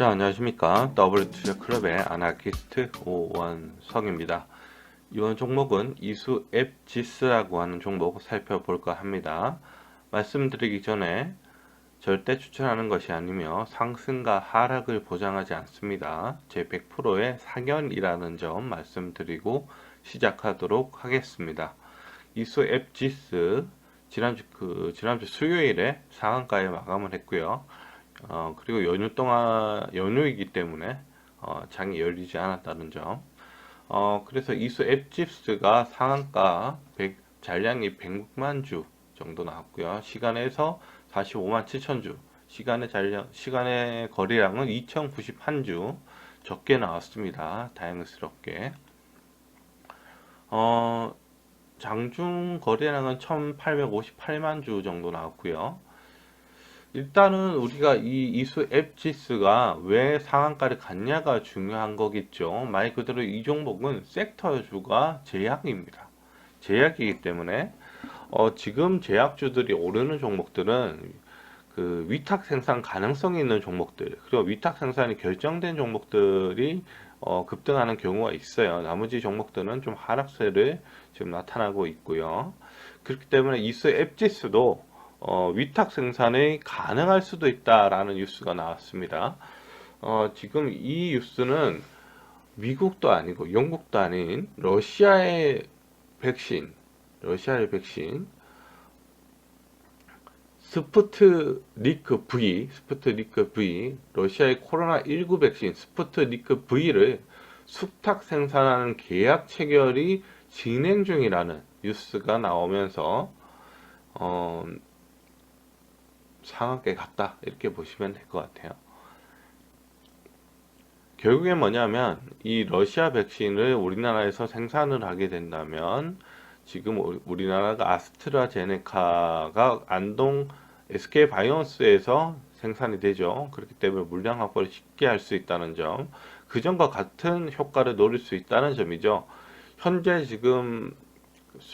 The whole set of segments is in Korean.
자, 안녕하십니까. 더블 투자 클럽의 아나키스트 오원석입니다. 이번 종목은 이수 앱지스라고 하는 종목 살펴볼까 합니다. 말씀드리기 전에 절대 추천하는 것이 아니며 상승과 하락을 보장하지 않습니다. 제 100%의 사견이라는 점 말씀드리고 시작하도록 하겠습니다. 이수 앱지스 지난주 그 지난주 수요일에 상한가에 마감을 했고요. 어, 그리고 연휴 동안 연휴이기 때문에 어, 장이 열리지 않았다는 점. 어, 그래서 이수 앱집스가 상한가 100, 잔량이 100만 주 정도 나왔고요. 시간에서 45만 7천 주. 시간의 잔량, 시간의 거래량은 2091주 적게 나왔습니다. 다행스럽게. 어, 장중 거래량은 1858만 주 정도 나왔고요. 일단은 우리가 이 이수 앱지스가 왜 상한가를 갔냐가 중요한 거겠죠. 말 그대로 이 종목은 섹터주가 제약입니다. 제약이기 때문에 어, 지금 제약주들이 오르는 종목들은 그 위탁 생산 가능성이 있는 종목들 그리고 위탁 생산이 결정된 종목들이 어, 급등하는 경우가 있어요. 나머지 종목들은 좀 하락세를 지금 나타나고 있고요. 그렇기 때문에 이수 앱지스도 어, 위탁 생산이 가능할 수도 있다라는 뉴스가 나왔습니다. 어, 지금 이 뉴스는 미국도 아니고 영국도 아닌 러시아의 백신, 러시아의 백신, 스푸트니크 V, 스푸트니크 V, 러시아의 코로나19 백신 스푸트니크 V를 숙탁 생산하는 계약 체결이 진행 중이라는 뉴스가 나오면서 어, 상하게 갔다 이렇게 보시면 될 것 같아요. 결국엔 뭐냐면 이 러시아 백신을 우리나라에서 생산을 하게 된다면 지금 우리나라가 아스트라제네카가 안동 SK 바이오스에서 생산이 되죠. 그렇기 때문에 물량 확보를 쉽게 할 수 있다는 점, 그 점과 같은 효과를 노릴 수 있다는 점이죠. 현재 지금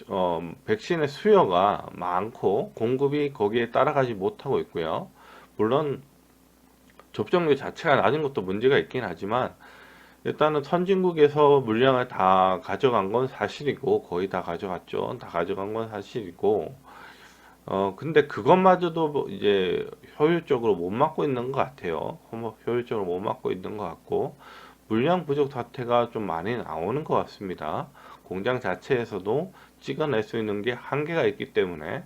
어, 백신의 수요가 많고 공급이 거기에 따라가지 못하고 있고요. 물론 접종률 자체가 낮은 것도 문제가 있긴 하지만 일단은 선진국에서 물량을 다 가져간 건 사실이고 거의 다 가져갔죠. 다 가져간 건 사실이고 어 근데 그것마저도 이제 효율적으로 못 막고 있는 것 같아요. 효율적으로 못 막고 있는 것 같고 물량 부족 사태가 좀 많이 나오는 것 같습니다. 공장 자체에서도 찍어낼 수 있는 게 한계가 있기 때문에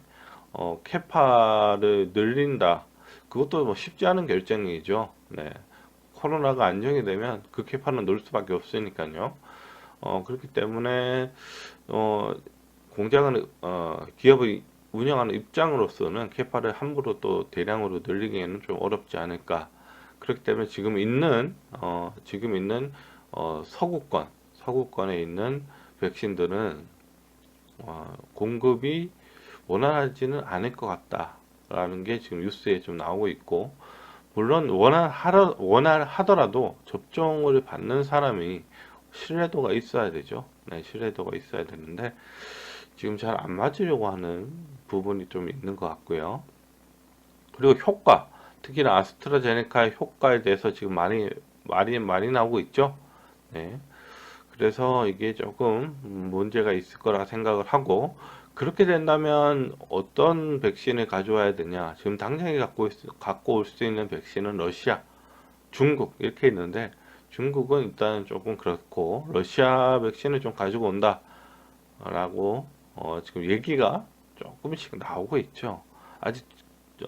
어, 캐파를 늘린다. 그것도 뭐 쉽지 않은 결정이죠. 네. 코로나가 안정이 되면 그 캐파는 넣을 수밖에 없으니까요. 어, 그렇기 때문에 어, 공장을 어, 기업의 운영하는 입장으로서는 캐파를 함부로 또 대량으로 늘리기에는 좀 어렵지 않을까. 그렇기 때문에 지금 있는 어, 지금 있는 어, 서구권 서구권에 있는 백신들은 어, 공급이 원활하지는 않을 것 같다라는 게 지금 뉴스에 좀 나오고 있고 물론 원활하더, 원활하더라도 접종을 받는 사람이 신뢰도가 있어야 되죠. 네, 신뢰도가 있어야 되는데 지금 잘 안 맞으려고 하는 부분이 좀 있는 것 같고요. 그리고 효과, 특히나 아스트라제네카의 효과에 대해서 지금 많이 말이 많이 나오고 있죠. 네. 그래서 이게 조금 문제가 있을 거라 생각을 하고 그렇게 된다면 어떤 백신을 가져와야 되냐? 지금 당장에 갖고, 있, 갖고 올 수 있는 백신은 러시아 중국 이렇게 있는데 중국은 일단 조금 그렇고 러시아 백신을 좀 가지고 온다 라고 어, 지금 얘기가 조금씩 나오고 있죠. 아직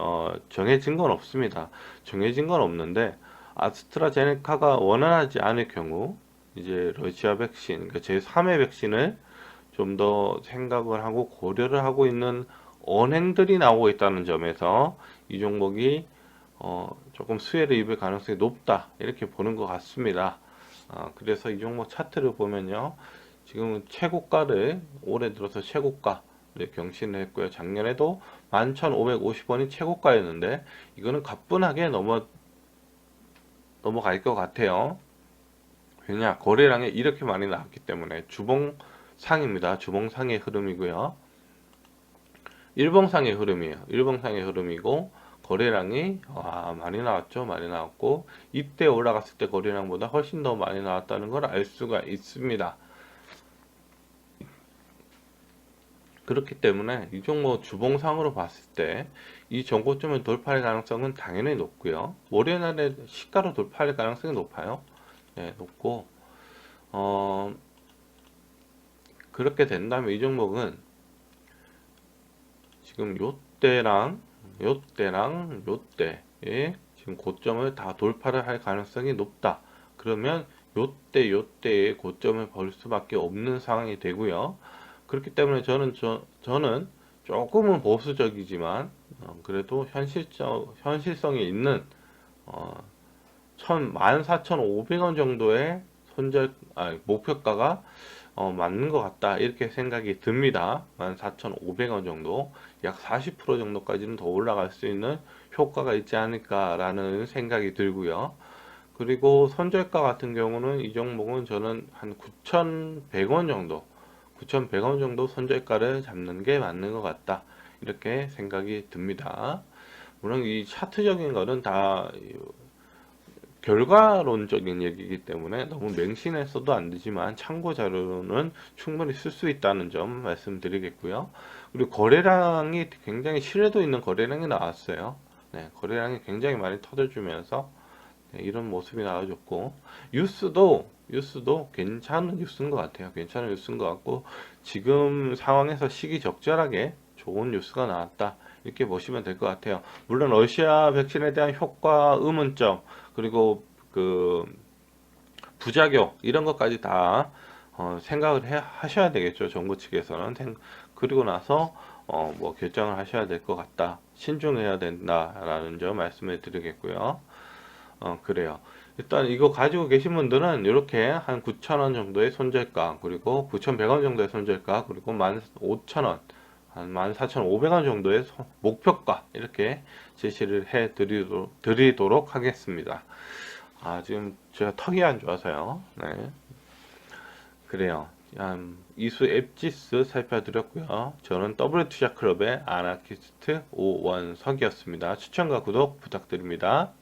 어, 정해진 건 없습니다. 정해진 건 없는데 아스트라제네카가 원활하지 않을 경우 이제 러시아 백신, 그러니까 제3의 백신을 좀 더 생각을 하고 고려를 하고 있는 언행들이 나오고 있다는 점에서 이 종목이 어, 조금 수혜를 입을 가능성이 높다 이렇게 보는 것 같습니다. 어, 그래서 이 종목 차트를 보면요, 지금 최고가를 올해 들어서 최고가를 경신을 했고요. 작년에도 11,550원이 최고가였는데 이거는 가뿐하게 넘어 넘어갈 것 같아요. 왜냐 거래량이 이렇게 많이 나왔기 때문에 주봉 상입니다. 주봉 상의 흐름이고요. 일봉 상의 흐름이에요. 일봉 상의 흐름이고 거래량이 와, 많이 나왔죠. 많이 나왔고 이때 올라갔을 때 거래량보다 훨씬 더 많이 나왔다는 걸 알 수가 있습니다. 그렇기 때문에 이 종목 주봉상으로 봤을 때 이 전고점을 돌파할 가능성은 당연히 높고요. 월요일날에 시가로 돌파할 가능성이 높아요. 네, 높고 어 그렇게 된다면 이 종목은 지금 요때랑 요때랑 요때에 지금 고점을 다 돌파를 할 가능성이 높다. 그러면 요때 요때의 고점을 볼 수밖에 없는 상황이 되고요. 그렇기 때문에 저는 저, 저는 조금은 보수적이지만 어, 그래도 현실적 현실성이 있는 어, 14,500원 정도의 손절 아, 목표가가 어, 맞는 것 같다 이렇게 생각이 듭니다. 14,500원 정도 약40% 정도까지는 더 올라갈 수 있는 효과가 있지 않을까라는 생각이 들고요. 그리고 손절가 같은 경우는 이 종목은 저는 한 9,100원 정도 9,100원 정도 손절가를 잡는 게 맞는 것 같다. 이렇게 생각이 듭니다. 물론 이 차트적인 거는 다 결과론적인 얘기이기 때문에 너무 맹신해서도 안 되지만 참고 자료는 충분히 쓸 수 있다는 점 말씀드리겠고요. 그리고 거래량이 굉장히 신뢰도 있는 거래량이 나왔어요. 네, 거래량이 굉장히 많이 터져주면서 네, 이런 모습이 나와줬고 뉴스도 뉴스도 괜찮은 뉴스인 것 같아요. 괜찮은 뉴스인 것 같고 지금 상황에서 시기적절하게 좋은 뉴스가 나왔다 이렇게 보시면 될 것 같아요. 물론 러시아 백신에 대한 효과 의문점 그리고 그 부작용 이런 것까지 다 어, 생각을 해, 하셔야 되겠죠. 정부 측에서는 생- 그리고 나서 어, 뭐 결정을 하셔야 될 것 같다. 신중해야 된다라는 점 말씀을 드리겠고요. 어, 그래요. 일단 이거 가지고 계신 분들은 이렇게 한 9,000원 정도의 손절가, 그리고 9,100원 정도의 손절가, 그리고 15,000원, 한 14,500원 정도의 소- 목표가 이렇게 제시를 해 드리도록, 드리도록 하겠습니다. 아, 지금 제가 턱이 안 좋아서요. 네. 그래요. 음, 이수 앱지스 살펴드렸고요. 저는 W 투자 클럽의 아나키스트 오원석이었습니다. 추천과 구독 부탁드립니다.